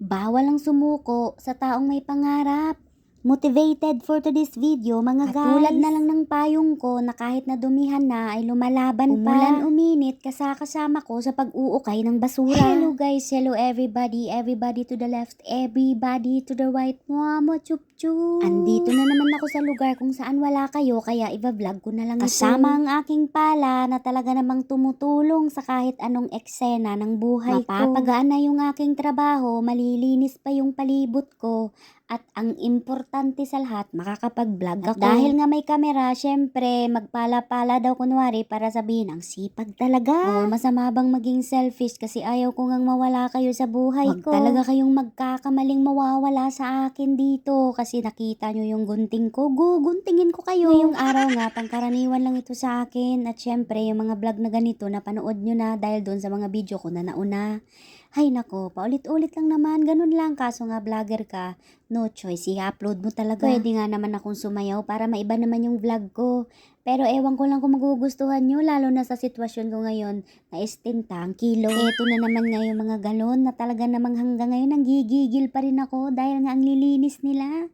Bawal ang sumuko sa taong may pangarap. Motivated for today's video mga At guys. tulad na lang ng payong ko na kahit na dumihan na ay lumalaban pa. Umulan, uminit kasakasama ko sa pag-uukay ng basura. Hello guys, hello everybody, everybody to the left, everybody to the right. Mwamo chup chup. Andito na naman ako sa lugar kung saan wala kayo kaya iba-vlog ko na lang Kasama ang aking pala na talaga namang tumutulong sa kahit anong eksena ng buhay ko. Mapapagaan na yung aking trabaho, malilinis pa yung palibot ko at ang importante sa lahat, makakapag-vlog ako. dahil nga may kamera, syempre, magpala-pala daw kunwari para sabihin, ang sipag talaga. O, masama bang maging selfish kasi ayaw ko ngang mawala kayo sa buhay Wag ko. talaga kayong magkakamaling mawawala sa akin dito kasi nakita nyo yung gunting ko. Guguntingin ko kayo. Ngayong araw nga, pangkaraniwan lang ito sa akin at syempre, yung mga vlog na ganito, napanood nyo na dahil doon sa mga video ko na nauna. Hay nako, paulit-ulit lang naman, ganun lang. Kaso nga vlogger ka, no choice, i-upload mo talaga. Pwede nga naman akong sumayaw para maiba naman yung vlog ko. Pero ewan ko lang kung magugustuhan nyo, lalo na sa sitwasyon ko ngayon na istinta ang kilo. Eto na naman nga yung mga galon na talaga namang hanggang ngayon nanggigigil pa rin ako dahil nga ang lilinis nila.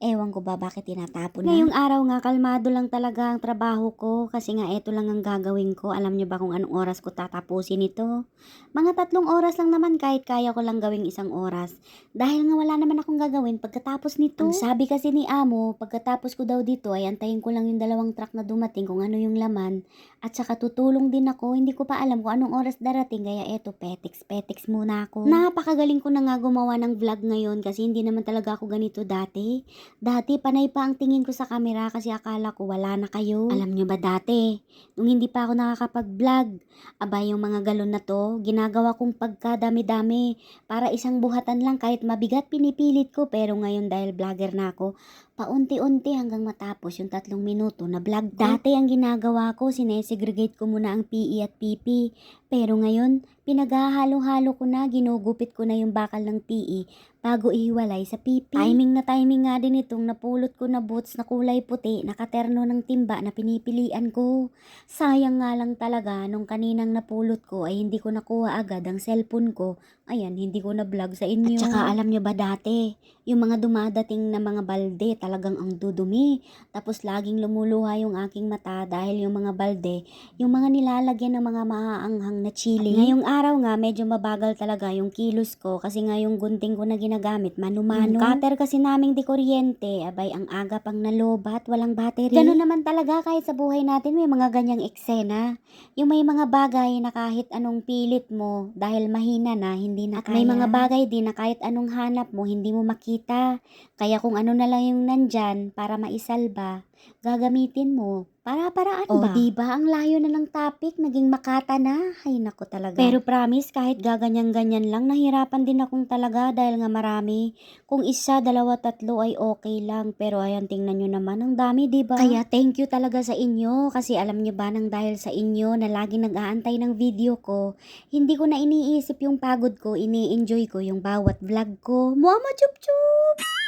Ewan ko ba bakit tinatapon na. Ngayong araw nga, kalmado lang talaga ang trabaho ko kasi nga eto lang ang gagawin ko. Alam nyo ba kung anong oras ko tatapusin ito? Mga tatlong oras lang naman kahit kaya ko lang gawing isang oras. Dahil nga wala naman akong gagawin pagkatapos nito. Ang sabi kasi ni Amo, pagkatapos ko daw dito ay antayin ko lang yung dalawang truck na dumating kung ano yung laman. At saka tutulong din ako, hindi ko pa alam kung anong oras darating kaya eto, petiks, petiks muna ako. Napakagaling ko na nga gumawa ng vlog ngayon kasi hindi naman talaga ako ganito dati. Dati panay pa ang tingin ko sa camera kasi akala ko wala na kayo. Alam nyo ba dati, nung hindi pa ako nakakapag-vlog, aba yung mga galon na to, ginagawa kong pagkadami-dami para isang buhatan lang kahit mabigat pinipilit ko pero ngayon dahil vlogger na ako, paunti-unti hanggang matapos yung tatlong minuto na vlog ko. Dati ang ginagawa ko, sinesegregate ko muna ang PE at PP. Pero ngayon, pinaghahalo-halo ko na, ginugupit ko na yung bakal ng PE bago ihiwalay sa PP. Timing na timing nga din itong napulot ko na boots na kulay puti, nakaterno ng timba na pinipilian ko. Sayang nga lang talaga nung kaninang napulot ko ay hindi ko nakuha agad ang cellphone ko. Ayan, hindi ko na vlog sa inyo. At saka alam nyo ba dati, yung mga dumadating na mga balde talagang ang dudumi. Tapos laging lumuluha yung aking mata dahil yung mga balde, yung mga nilalagyan ng mga maaanghang na chili. At ngayong araw nga, medyo mabagal talaga yung kilos ko kasi nga yung gunting ko na ginagamit, mano-mano. Yung cutter kasi naming di kuryente, abay ang aga pang nalobat, walang battery. Ganun naman talaga kahit sa buhay natin may mga ganyang eksena. Yung may mga bagay na kahit anong pilit mo dahil mahina na, hindi na At may kaya. mga bagay din na kahit anong hanap mo, hindi mo makita. Kaya kung ano na lang yung nandyan para maisalba, gagamitin mo. Para-paraan O, ba? diba ang layo na ng topic, naging makata na. Ay nako talaga. Pero promise, kahit gaganyan-ganyan lang, nahirapan din akong talaga dahil nga marami. Kung isa, dalawa, tatlo ay okay lang. Pero ayan, tingnan nyo naman, ang dami, diba? Kaya thank you talaga sa inyo. Kasi alam nyo ba, nang dahil sa inyo na lagi nag-aantay ng video ko, hindi ko na iniisip yung pagod ko, ini-enjoy ko yung bawat vlog ko. Mama chup chup!